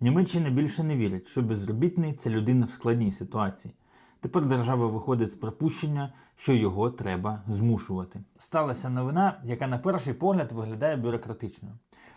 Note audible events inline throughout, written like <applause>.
Німеччина більше не вірить, що безробітний це людина в складній ситуації. Тепер держава виходить з припущення, що його треба змушувати. Сталася новина, яка на перший погляд виглядає бюрократичною.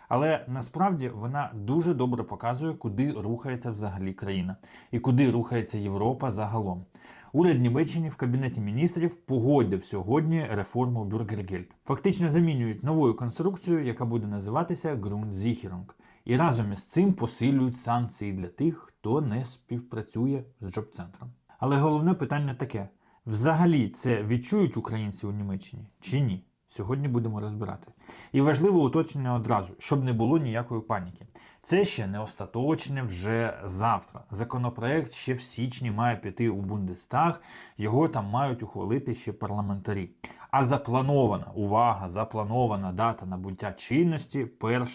Але насправді вона дуже добре показує, куди рухається взагалі країна і куди рухається Європа загалом. Уряд Німеччини в кабінеті міністрів погодив сьогодні реформу Бюргергельд. Фактично замінюють новою конструкцією, яка буде називатися Grundsicherung. І разом із цим посилюють санкції для тих, хто не співпрацює з джоб-центром. Але головне питання таке: взагалі це відчують українці у Німеччині чи ні? Сьогодні будемо розбирати. І важливе уточнення одразу, щоб не було ніякої паніки. Це ще не остаточне вже завтра. Законопроект ще в січні має піти у Бундестаг, його там мають ухвалити ще парламентарі. А запланована, увага, запланована дата набуття чинності 1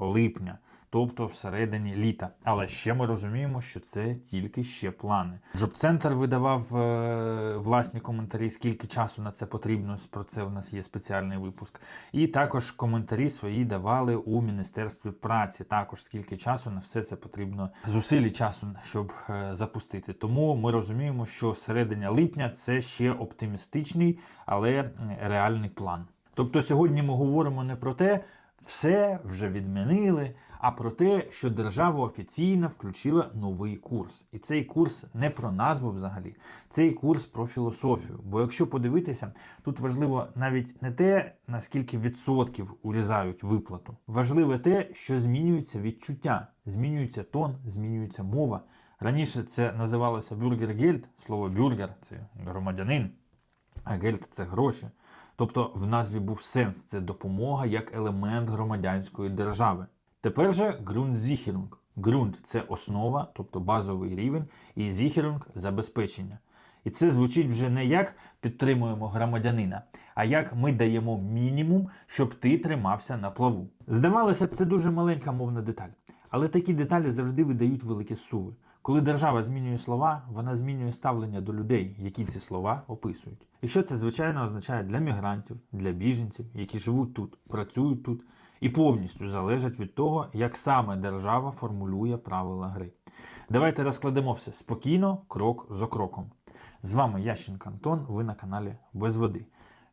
липня, тобто всередині літа. Але ще ми розуміємо, що це тільки ще плани. Джоб-центр видавав е, власні коментарі, скільки часу на це потрібно. Про це в нас є спеціальний випуск. І також коментарі свої давали у Міністерстві праці. Також скільки часу на все це потрібно зусилі часу, щоб е, запустити. Тому ми розуміємо, що середина липня це ще оптимістичний, але реальний план. Тобто сьогодні ми говоримо не про те, все вже відмінили, а про те, що держава офіційно включила новий курс. І цей курс не про назву взагалі, цей курс про філософію. Бо якщо подивитися, тут важливо навіть не те, наскільки відсотків урізають виплату. Важливе те, що змінюється відчуття, змінюється тон, змінюється мова. Раніше це називалося бюргергельд, слово бюргер це громадянин, а гельд це гроші. Тобто в назві був сенс це допомога як елемент громадянської держави. Тепер же Grundsicherung. Ґрунт це основа, тобто базовий рівень, і Sicherung – забезпечення. І це звучить вже не як підтримуємо громадянина, а як ми даємо мінімум, щоб ти тримався на плаву. Здавалося б, це дуже маленька мовна деталь. Але такі деталі завжди видають великі суви. Коли держава змінює слова, вона змінює ставлення до людей, які ці слова описують. І що це звичайно означає для мігрантів, для біженців, які живуть тут, працюють тут і повністю залежать від того, як саме держава формулює правила гри. Давайте розкладемо все спокійно, крок за кроком. З вами Ященко Антон, ви на каналі Без води.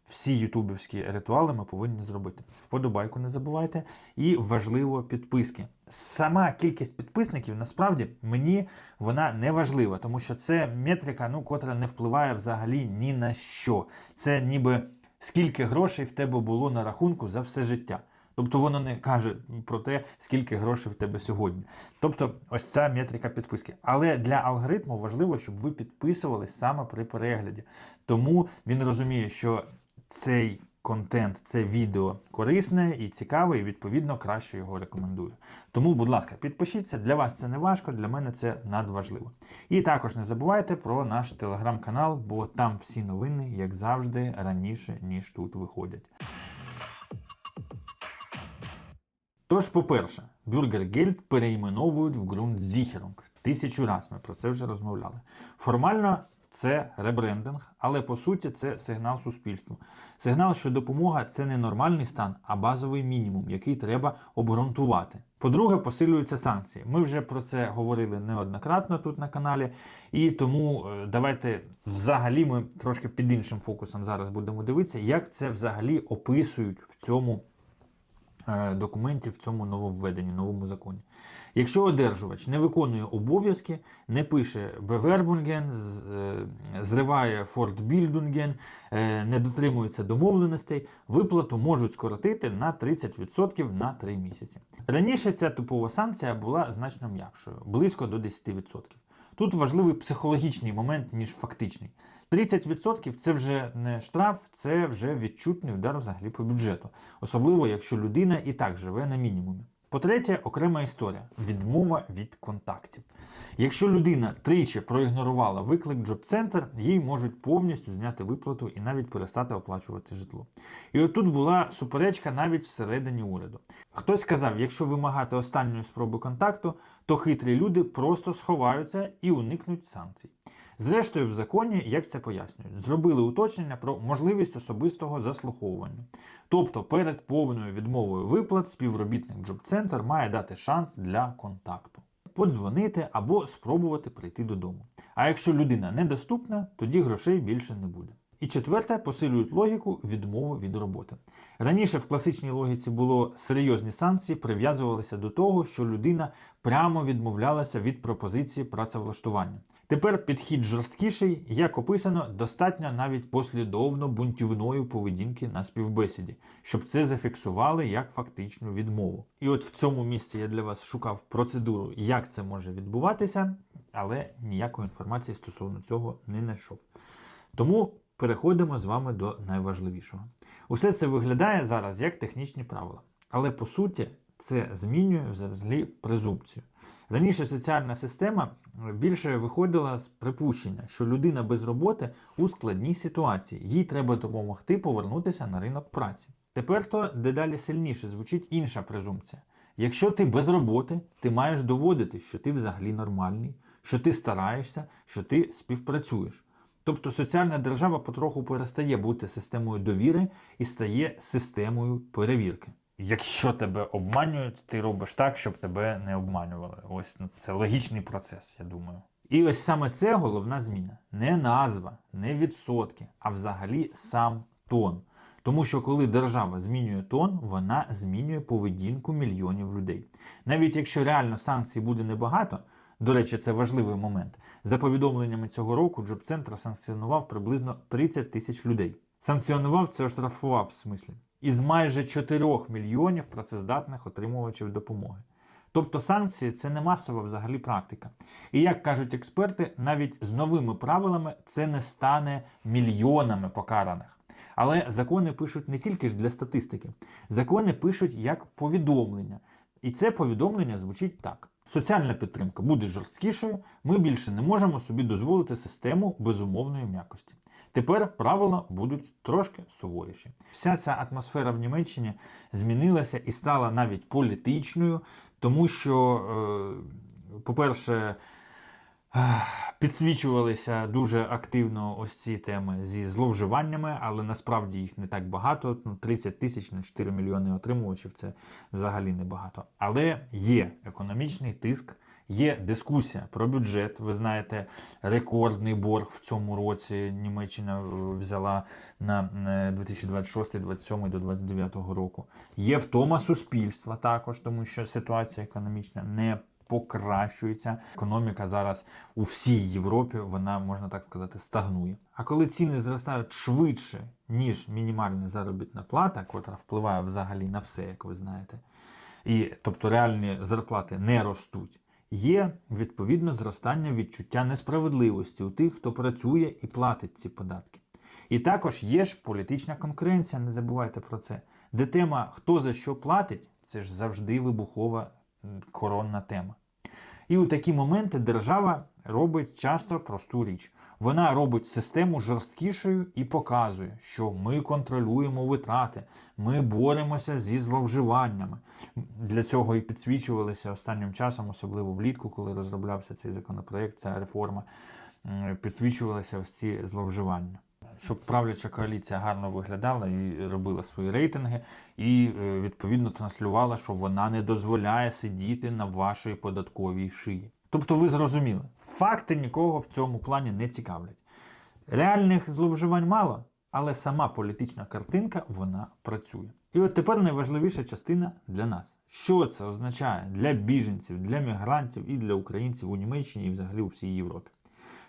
Всі ютубівські ритуали ми повинні зробити. Вподобайку не забувайте і важливо підписки. Сама кількість підписників насправді мені вона не важлива, тому що це метрика, ну котра не впливає взагалі ні на що. Це ніби скільки грошей в тебе було на рахунку за все життя. Тобто воно не каже про те, скільки грошей в тебе сьогодні. Тобто, ось ця метрика підписки. Але для алгоритму важливо, щоб ви підписувались саме при перегляді. Тому він розуміє, що цей контент, це відео корисне і цікаве, і відповідно краще його рекомендую. Тому, будь ласка, підпишіться. Для вас це не важко, для мене це надважливо. І також не забувайте про наш телеграм-канал, бо там всі новини, як завжди, раніше ніж тут виходять. Тож, по-перше, Бюргергельд перейменовують в Grundsicherung. Тисячу раз ми про це вже розмовляли. Формально це ребрендинг, але по суті це сигнал суспільству. Сигнал, що допомога це не нормальний стан, а базовий мінімум, який треба обґрунтувати. По-друге, посилюються санкції. Ми вже про це говорили неоднократно тут на каналі, і тому е, давайте взагалі ми трошки під іншим фокусом зараз будемо дивитися, як це взагалі описують в цьому е, документі, в цьому нововведенні, новому законі. Якщо одержувач не виконує обов'язки, не пише Bewerbungen, е, зриває Fortbildungen, е, не дотримується домовленостей, виплату можуть скоротити на 30% на 3 місяці. Раніше ця типова санкція була значно м'якшою, близько до 10%. Тут важливий психологічний момент, ніж фактичний. 30% це вже не штраф, це вже відчутний удар взагалі по бюджету, особливо якщо людина і так живе на мінімумі. По-третє, окрема історія відмова від контактів. Якщо людина тричі проігнорувала виклик Джоб-центр, їй можуть повністю зняти виплату і навіть перестати оплачувати житло. І отут була суперечка навіть всередині уряду. Хтось сказав, якщо вимагати останньої спроби контакту, то хитрі люди просто сховаються і уникнуть санкцій. Зрештою, в законі, як це пояснюють, зробили уточнення про можливість особистого заслуховування. Тобто перед повною відмовою виплат співробітник Джоб-центр має дати шанс для контакту. подзвонити або спробувати прийти додому. А якщо людина недоступна, тоді грошей більше не буде. І четверте, посилюють логіку відмови від роботи. Раніше в класичній логіці було серйозні санкції, прив'язувалися до того, що людина прямо відмовлялася від пропозиції працевлаштування. Тепер підхід жорсткіший, як описано, достатньо навіть послідовно бунтівної поведінки на співбесіді, щоб це зафіксували як фактичну відмову. І от в цьому місці я для вас шукав процедуру, як це може відбуватися, але ніякої інформації стосовно цього не знайшов. Тому переходимо з вами до найважливішого. Усе це виглядає зараз як технічні правила, але по суті це змінює взагалі презумпцію. Раніше соціальна система більше виходила з припущення, що людина без роботи у складній ситуації, їй треба допомогти повернутися на ринок праці. Тепер то дедалі сильніше звучить інша презумпція. Якщо ти без роботи, ти маєш доводити, що ти взагалі нормальний, що ти стараєшся, що ти співпрацюєш. Тобто соціальна держава потроху перестає бути системою довіри і стає системою перевірки. Якщо тебе обманюють, ти робиш так, щоб тебе не обманювали. Ось ну, це логічний процес, я думаю. І ось саме це головна зміна. Не назва, не відсотки, а взагалі сам тон. Тому що коли держава змінює тон, вона змінює поведінку мільйонів людей. Навіть якщо реально санкцій буде небагато, до речі, це важливий момент. За повідомленнями цього року, Джоб-центр санкціонував приблизно 30 тисяч людей. Санкціонував це оштрафував в смислі. Із майже 4 мільйонів працездатних отримувачів допомоги. Тобто санкції це не масова взагалі практика. І як кажуть експерти, навіть з новими правилами це не стане мільйонами покараних. Але закони пишуть не тільки ж для статистики, закони пишуть як повідомлення. І це повідомлення звучить так: соціальна підтримка буде жорсткішою, ми більше не можемо собі дозволити систему безумовної м'якості. Тепер правила будуть трошки суворіші. Вся ця атмосфера в Німеччині змінилася і стала навіть політичною, тому що, е, по-перше, е, підсвічувалися дуже активно ось ці теми зі зловживаннями, але насправді їх не так багато. Ну, 30 тисяч на 4 мільйони отримувачів це взагалі небагато. Але є економічний тиск. Є дискусія про бюджет. Ви знаєте, рекордний борг в цьому році Німеччина е, взяла на 2026, 27 до 29 року. Є втома суспільства також, тому що ситуація економічна не покращується. Економіка зараз у всій Європі, вона можна так сказати, стагнує. А коли ціни зростають швидше, ніж мінімальна заробітна плата, котра впливає взагалі на все, як ви знаєте, і тобто реальні зарплати не ростуть. Є відповідно зростання відчуття несправедливості у тих, хто працює і платить ці податки. І також є ж політична конкуренція, не забувайте про це. Де тема хто за що платить, це ж завжди вибухова коронна тема. І у такі моменти держава робить часто просту річ. Вона робить систему жорсткішою і показує, що ми контролюємо витрати, ми боремося зі зловживаннями. Для цього і підсвічувалися останнім часом, особливо влітку, коли розроблявся цей законопроект, ця реформа, підсвічувалися ось ці зловживання. Щоб правляча коаліція гарно виглядала і робила свої рейтинги, і е, відповідно транслювала, що вона не дозволяє сидіти на вашій податковій шиї. Тобто, ви зрозуміли, факти нікого в цьому плані не цікавлять. Реальних зловживань мало, але сама політична картинка вона працює. І от тепер найважливіша частина для нас. Що це означає для біженців, для мігрантів і для українців у Німеччині і взагалі у всій Європі?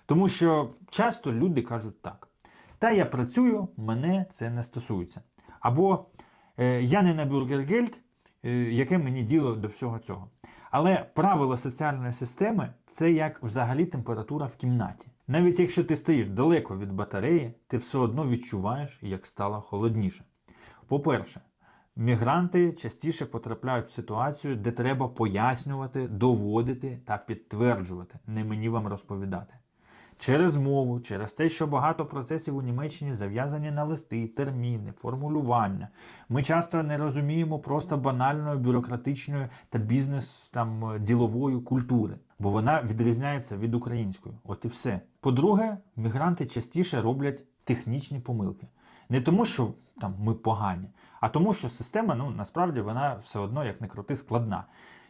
Тому що часто люди кажуть так: та я працюю, мене це не стосується. Або е, я не на бюргергельд, е, яке мені діло до всього цього. Але правило соціальної системи це як взагалі температура в кімнаті. Навіть якщо ти стоїш далеко від батареї, ти все одно відчуваєш, як стало холодніше. По-перше, мігранти частіше потрапляють в ситуацію, де треба пояснювати, доводити та підтверджувати, не мені вам розповідати. Через мову, через те, що багато процесів у Німеччині зав'язані на листи, терміни, формулювання. Ми часто не розуміємо просто банальної бюрократичної та бізнес там ділової культури, бо вона відрізняється від української. От і все. По-друге, мігранти частіше роблять технічні помилки. Не тому, що там ми погані, а тому, що система ну насправді вона все одно як не крути складна.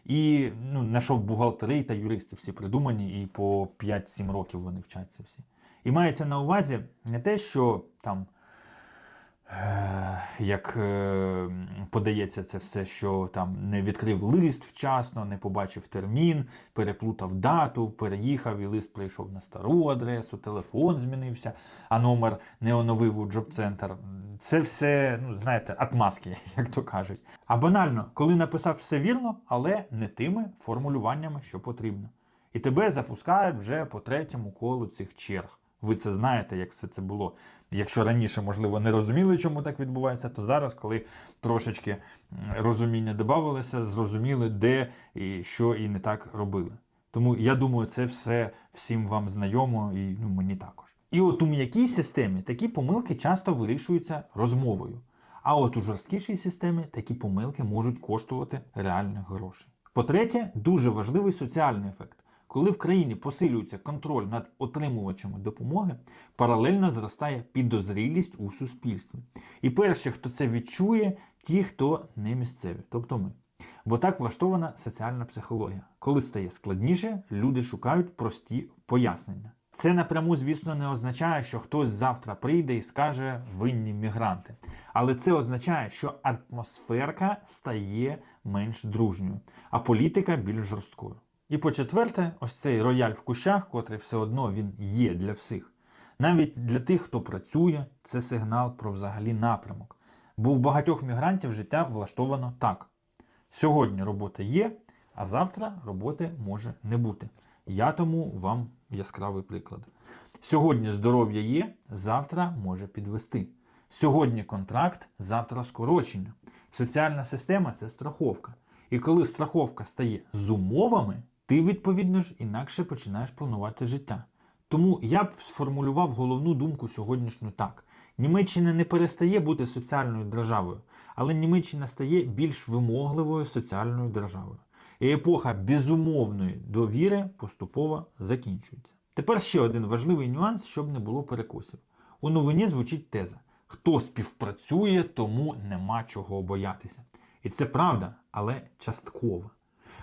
І ну, знайшов бухгалтери та юристи всі придумані, і по 5-7 років вони вчаться всі. І мається на увазі не те, що там, як е, подається це все, що там не відкрив лист вчасно, не побачив термін, переплутав дату, переїхав і лист прийшов на стару адресу, телефон змінився, а номер не оновив у джоб-центр. Це все, ну, знаєте, отмазки, <laughs> як то кажуть. А банально, коли написав все вірно, але не тими формулюваннями, що потрібно. І тебе запускають вже по третьому колу цих черг. Ви це знаєте, як все це було. Якщо раніше, можливо, не розуміли, чому так відбувається, то зараз, коли трошечки розуміння додавалося, зрозуміли, де і що і не так робили. Тому я думаю, це все всім вам знайомо і ну, мені також. І от у м'якій системі такі помилки часто вирішуються розмовою. А от у жорсткішій системі такі помилки можуть коштувати реальних грошей. По-третє, дуже важливий соціальний ефект. Коли в країні посилюється контроль над отримувачами допомоги, паралельно зростає підозрілість у суспільстві. І перші, хто це відчує, ті, хто не місцеві, тобто ми. Бо так влаштована соціальна психологія. Коли стає складніше, люди шукають прості пояснення. Це напряму, звісно, не означає, що хтось завтра прийде і скаже винні мігранти. Але це означає, що атмосферка стає менш дружньою, а політика більш жорсткою. І по-четверте, ось цей рояль в кущах, котрий все одно він є для всіх. Навіть для тих, хто працює, це сигнал про взагалі напрямок. Бо в багатьох мігрантів життя влаштовано так: сьогодні робота є, а завтра роботи може не бути. Я тому вам яскравий приклад. Сьогодні здоров'я є, завтра може підвести. Сьогодні контракт, завтра скорочення. Соціальна система це страховка. І коли страховка стає з умовами, ти відповідно ж інакше починаєш планувати життя. Тому я б сформулював головну думку сьогоднішню так: Німеччина не перестає бути соціальною державою, але Німеччина стає більш вимогливою соціальною державою. І епоха безумовної довіри поступово закінчується. Тепер ще один важливий нюанс, щоб не було перекосів. У новині звучить теза: хто співпрацює, тому нема чого боятися. І це правда, але частково.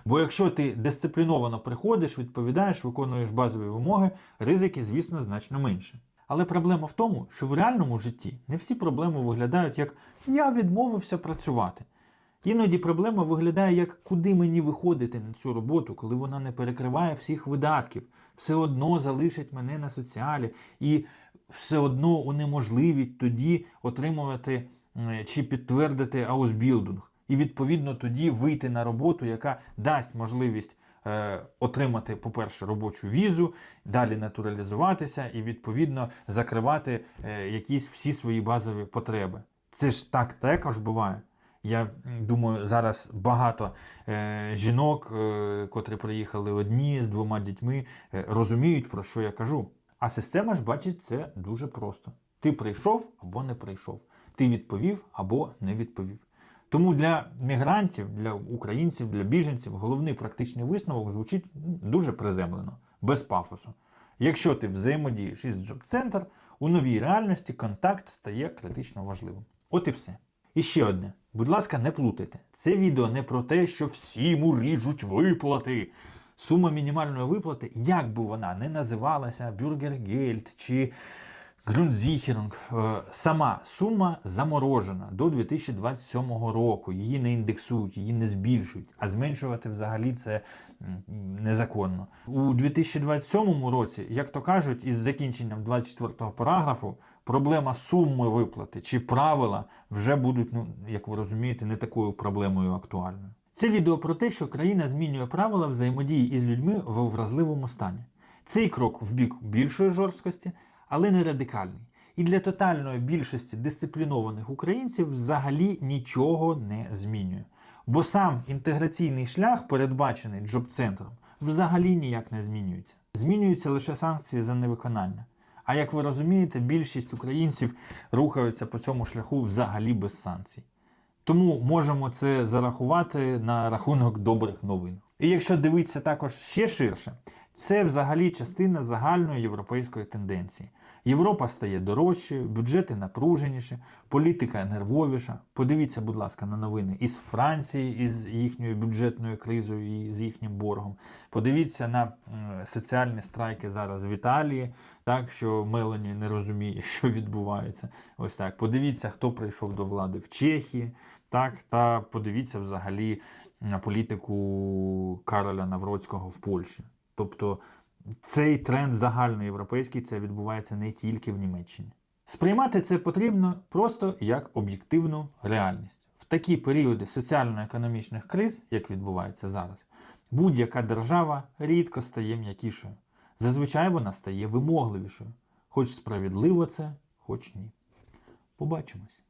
Бо якщо ти дисципліновано приходиш, відповідаєш, виконуєш базові вимоги, ризики, звісно, значно менше. Але проблема в тому, що в реальному житті не всі проблеми виглядають як я відмовився працювати. Іноді проблема виглядає як куди мені виходити на цю роботу, коли вона не перекриває всіх видатків, все одно залишить мене на соціалі і все одно унеможливить тоді отримувати чи підтвердити аусбілдинг. І відповідно тоді вийти на роботу, яка дасть можливість е, отримати, по-перше, робочу візу, далі натуралізуватися і відповідно закривати е, якісь всі свої базові потреби. Це ж так також буває. Я думаю, зараз багато е, жінок, котрі приїхали одні з двома дітьми, розуміють, про що я кажу. А система ж бачить це дуже просто: ти прийшов або не прийшов, ти відповів або не відповів. Тому для мігрантів, для українців, для біженців головний практичний висновок звучить ну, дуже приземлено, без пафосу. Якщо ти взаємодієш із джоб-центр, у новій реальності контакт стає критично важливим. От і все. І ще одне. Будь ласка, не плутайте. Це відео не про те, що всім уріжуть виплати. Сума мінімальної виплати, як би вона не називалася, бюргергельд чи Grundsicherung, е, сама сума заморожена до 2027 року. Її не індексують, її не збільшують, а зменшувати взагалі це незаконно. У 2027 році, як то кажуть, із закінченням 24 параграфу проблема суми виплати чи правила вже будуть, ну як ви розумієте, не такою проблемою актуальною. Це відео про те, що країна змінює правила взаємодії із людьми в вразливому стані. Цей крок в бік більшої жорсткості, але не радикальний. І для тотальної більшості дисциплінованих українців взагалі нічого не змінює. Бо сам інтеграційний шлях, передбачений джоб-центром, взагалі ніяк не змінюється. Змінюються лише санкції за невиконання. А як ви розумієте, більшість українців рухаються по цьому шляху взагалі без санкцій. Тому можемо це зарахувати на рахунок добрих новин. І якщо дивитися також ще ширше, Це взагалі частина загальної європейської тенденції. Європа стає дорожчою, бюджети напруженіші, політика нервовіша. Подивіться, будь ласка, на новини із Франції, із їхньою бюджетною кризою і з їхнім боргом. Подивіться на соціальні страйки зараз в Італії, так що Мелані не розуміє, <laughs> що відбувається. Ось так. Подивіться, хто прийшов до влади в Чехії, так, та подивіться взагалі на політику Кароля Навроцького в Польщі. Тобто цей тренд загальноєвропейський це відбувається не тільки в Німеччині. Сприймати це потрібно просто як об'єктивну реальність. В такі періоди соціально-економічних криз, як відбувається зараз, будь-яка держава рідко стає м'якішою. Зазвичай вона стає вимогливішою. Хоч справедливо це, хоч ні. Побачимось.